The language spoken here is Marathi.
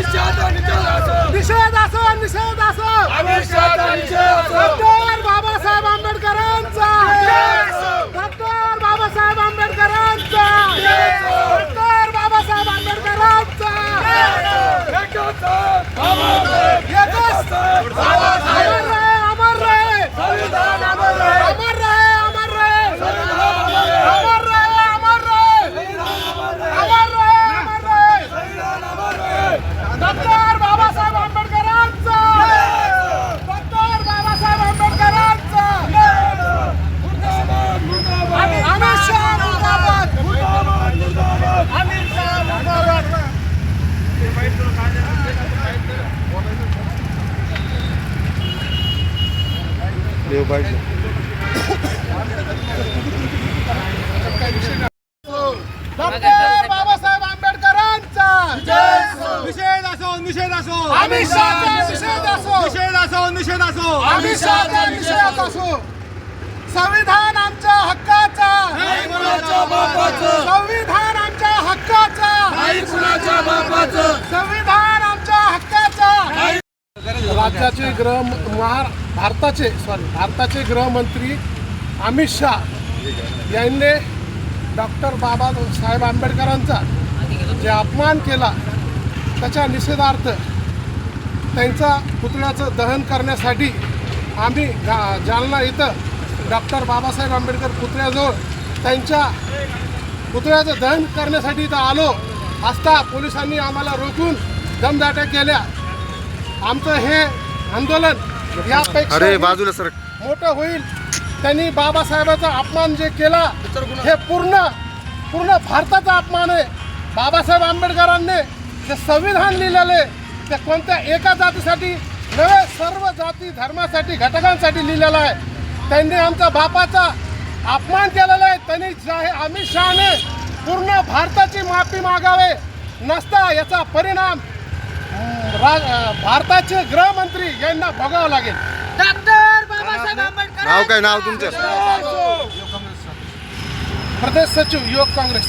निषेध असो अमित शहाचा निषेध असो निषेध असो निषेध असो अमित शहाचा निषेध असो डॉक्टर बाबासाहेब आंबेडकरांचा डॉक्टर बाबासाहेब आंबेडकरांचा डॉक्टर बाबासाहेब आंबेडकरांचा एकाचा अमर एकच अमर रहे अमर रहे संविधान अमर रहे अमर रहे अमर रहे अमर रहे अमर रहे अमर रहे अमर रहे संविधान अमर रहे डॉक्टर बाबासाहेब आंबेडकरांचा डॉक्टर बाबासाहेब आंबेडकरांचा मुर्दाबाद मुर्दाबाद अमित शहा मुर्दाबाद मुर्दाबाद मुर्दाबाद अमित शहा मुर्दाबाद डॉक्टर बाबासाहेब आंबेडकरांचा. निषेध असो निषेध असो. अमित शहाचा निषेध असो. निषेध असो निषेध असो. अमित शहाचा निषेध असो. संविधान आमच्या हक्काचा. राज्याचे गृह महार भारताचे सॉरी भारताचे गृहमंत्री अमित शहा यांनी डॉक्टर बाबासाहेब आंबेडकरांचा जे अपमान केला त्याच्या निषेधार्थ त्यांचा पुतळ्याचं दहन करण्यासाठी आम्ही गा जालना इथं डॉक्टर बाबासाहेब आंबेडकर पुतळ्याजवळ त्यांच्या पुतळ्याचं दहन करण्यासाठी इथं आलो. असता पोलिसांनी आम्हाला रोखून दमदाट्या केल्या. आमचं हे आंदोलन यापेक्षा अरे बाजूला सर. मोठं होईल. त्यांनी बाबासाहेबाचा अपमान जे केला हे पूर्ण पूर्ण भारताचा अपमान आहे. बाबासाहेब आंबेडकरांनी जे संविधान लिहिलेले ते कोणत्या एका जातीसाठी नव्हे सर्व जाती धर्मासाठी घटकांसाठी लिहिलेलं आहे. त्यांनी आमच्या बापाचा अपमान केलेला आहे. त्यांनी जाहीर अमित शहाने पूर्ण भारताची माफी मागावे. नसता याचा परिणाम भारताचे गृहमंत्री यांना भोगावं लागेल. डॉक्टर बाबासाहेब आंबेडकर नाव काय? नाव तुमचं? प्रदेश सचिव युवक काँग्रेस.